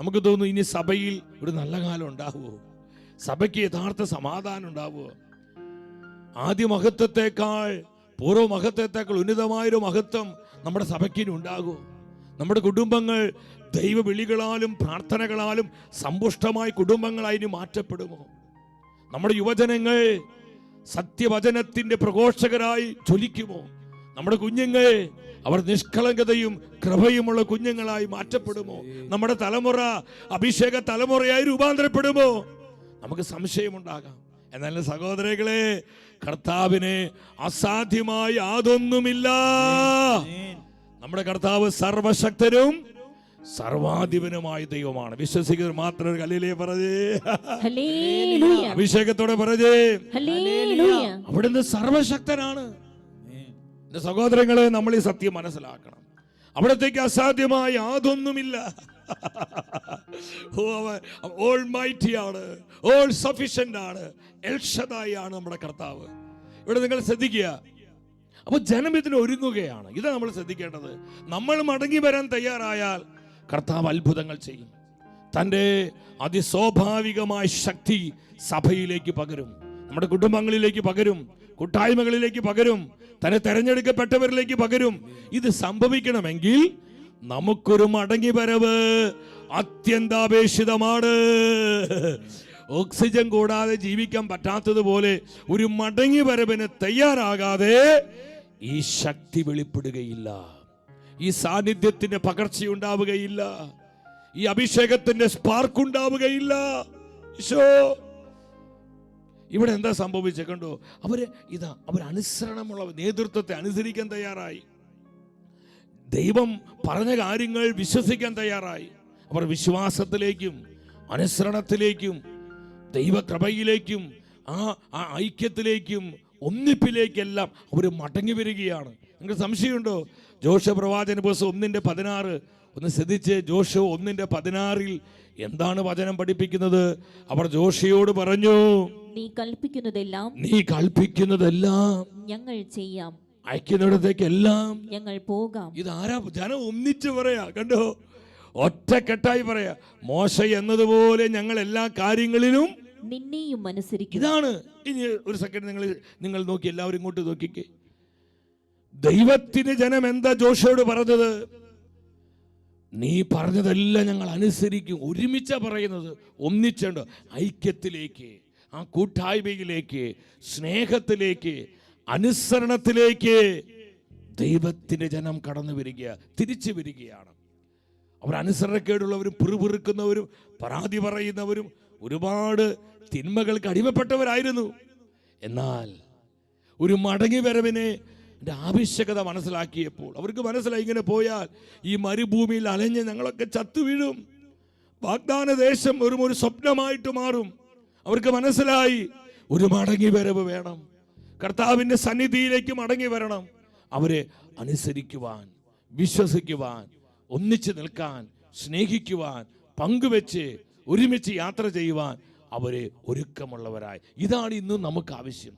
നമുക്ക് തോന്നുന്നു ഇനി സഭയിൽ ഒരു നല്ല കാലം ഉണ്ടാവുമോ? സഭയ്ക്ക് യഥാർത്ഥ സമാധാനം ഉണ്ടാവുമോ? ആദ്യ മഹത്വത്തെക്കാൾ പൂർവ മഹത്വത്തെക്കാൾ ഉന്നതമായൊരു മഹത്വം നമ്മുടെ സഭയ്ക്ക് ഇനി ഉണ്ടാകുമോ? നമ്മുടെ കുടുംബങ്ങൾ ദൈവവിളികളാലും പ്രാർത്ഥനകളാലും സമ്പുഷ്ടമായ കുടുംബങ്ങളായി മാറ്റപ്പെടുമോ? നമ്മുടെ യുവജനങ്ങൾ സത്യവചനത്തിന്റെ പ്രഘോഷകരായി ചൊലിക്കുമോ നമ്മുടെ കുഞ്ഞുങ്ങൾ അവർ നിഷ്കളങ്കതയും കൃപയുമുള്ള കുഞ്ഞുങ്ങളായി മാറ്റപ്പെടുമോ? നമ്മുടെ തലമുറ അഭിഷേക തലമുറയായി രൂപാന്തരപ്പെടുമോ? നമുക്ക് സംശയമുണ്ടാകാം. എന്നാൽ സഹോദരങ്ങളെ കർത്താവിന് അസാധ്യമായി അതൊന്നുമില്ല നമ്മുടെ കർത്താവ് സർവശക്തനും സർവാധിപനുമായ ദൈവമാണ്. വിശ്വസിക്കുന്നത് മാത്രം ഒരു കല്ലിലേ പറഞ്ഞേ. അഭിഷേകത്തോടെ പറഞ്ഞേ. അവിടുന്ന് സർവശക്തനാണ്. എന്റെ സഹോദരങ്ങളെ നമ്മൾ ഈ സത്യം മനസ്സിലാക്കണം. അവിടത്തേക്ക് അസാധ്യമായ യാതൊന്നുമില്ല. ഓൾ മൈറ്റി ആണ്. ഓൾ സഫീഷ്യന്റ് ആണ്. എൽഷദായി ആണ് നമ്മുടെ കർത്താവ്. ഇവിടെ നിങ്ങൾ ശ്രദ്ധിക്കുക. അപ്പോൾ ജനം ഇതിന് ഒരുങ്ങുകയാണ്. ഇത് നമ്മൾ ശ്രദ്ധിക്കേണ്ടത്. നമ്മൾ മടങ്ങി വരാൻ തയ്യാറായാൽ കർത്താവ് അത്ഭുതങ്ങൾ ചെയ്യും. തന്റെ അതിസ്വാഭാവികമായ ശക്തി സഭയിലേക്ക് പകരും. നമ്മുടെ കുടുംബങ്ങളിലേക്ക് പകരും. കൂട്ടായ്മകളിലേക്ക് പകരും തന്നെ തെരഞ്ഞെടുക്കപ്പെട്ടവരിലേക്ക് പകരും. ഇത് സംഭവിക്കണമെങ്കിൽ നമുക്കൊരു മടങ്ങി വരവ് അത്യന്താപേക്ഷിതമാണ്. ഓക്സിജൻ കൂടാതെ ജീവിക്കാൻ പറ്റാത്തതുപോലെ ഒരു മടങ്ങി വരവിന് തയ്യാറാകാതെ ഈ ശക്തി വെളിപ്പെടുകയില്ല. ഈ സാന്നിധ്യത്തിന്റെ പകർച്ചയുണ്ടാവുകയില്ല ഈ അഭിഷേകത്തിന്റെ സ്പാർക്ക് ഉണ്ടാവുകയില്ല. ഈശോ. ഇവിടെ എന്താ സംഭവിച്ചത് കണ്ടോ? അവർ ഇതാ അവർ അനുസരണമുള്ള നേതൃത്വത്തെ അനുസരിക്കാൻ തയ്യാറായി. ദൈവം പറഞ്ഞ കാര്യങ്ങൾ വിശ്വസിക്കാൻ തയ്യാറായി. അവർ വിശ്വാസത്തിലേക്കും അനുസരണത്തിലേക്കും ദൈവകൃപയിലേക്കും ആ ആ ഐക്യത്തിലേക്കും ഒന്നിപ്പിലേക്കെല്ലാം അവർ മടങ്ങി വരികയാണ്. നിങ്ങൾക്ക് സംശയമുണ്ടോ? ജോഷ പ്രവാചന പുസ്തകം ഒന്നിന്റെ പതിനാറ് ഒന്ന് ശ്രദ്ധിച്ച് ജോഷു ഒന്നിന്റെ പതിനാറിൽ എന്താണ് വചനം പഠിപ്പിക്കുന്നത്? അവർ ജോഷിയോട് പറഞ്ഞു നീ കൽപ്പിക്കുന്നതെല്ലാം നീ കൽപ്പിക്കുന്നതെല്ലാം ഞങ്ങൾ ചെയ്യാം. അയക്കുന്നിടത്തേക്കെല്ലാം ഞങ്ങൾ പോകാം. ഇത് ആരാ ജനം ഒന്നിച്ച് പറയാ കണ്ടോ? ഒറ്റക്കെട്ടായി പറയാ മോശ എന്നതുപോലെ ഞങ്ങൾ എല്ലാ കാര്യങ്ങളിലും നിന്നെയും അനുസരിക്കും. ഇതാണ്. ഇനി ഒരു സെക്കൻഡ് നിങ്ങൾ നിങ്ങൾ നോക്കി എല്ലാവരും ഇങ്ങോട്ട് നോക്കിക്കേ. ദൈവത്തിന് ജനം എന്താ ജോഷയോട് പറഞ്ഞത്? നീ പറഞ്ഞതെല്ലാം ഞങ്ങൾ അനുസരിക്കും. ഒരുമിച്ച പറയുന്നത്. ഒന്നിച്ചുണ്ട്? ഐക്യത്തിലേക്ക് ആ കൂട്ടായ്മയിലേക്ക് സ്നേഹത്തിലേക്ക് അനുസരണത്തിലേക്ക് ദൈവത്തിന്റെ ജനം കടന്നു വരിക തിരിച്ചു വരികയാണ്. അവർ അനുസരണക്കേടുള്ളവരും പിറുപിറുക്കുന്നവരും പരാതി പറയുന്നവരും ഒരുപാട് തിന്മകൾക്ക് അടിമപ്പെട്ടവരായിരുന്നു. എന്നാൽ ഒരു മടങ്ങി വരവിനെ എന്റെ ആവശ്യകത മനസ്സിലാക്കിയപ്പോൾ അവർക്ക് മനസ്സിലായി ഇങ്ങനെ പോയാൽ ഈ മരുഭൂമിയിൽ അലഞ്ഞ് ഞങ്ങളൊക്കെ ചത്തു വീഴും. വാഗ്ദാന ദേശം ഒരു ഒരു സ്വപ്നമായിട്ട് മാറും. അവർക്ക് മനസ്സിലായി ഒരു മടങ്ങി വരവ് വേണം. കർത്താവിന്റെ സന്നിധിയിലേക്ക് മടങ്ങി വരണം. അവരെ അനുസരിക്കുവാൻ വിശ്വസിക്കുവാൻ ഒന്നിച്ചു നിൽക്കാൻ സ്നേഹിക്കുവാൻ പങ്കുവെച്ച് ഒരുമിച്ച് യാത്ര ചെയ്യുവാൻ അവരെ ഒരുക്കമുള്ളവരായി. ഇതാണ് ഇന്നും നമുക്ക് ആവശ്യം.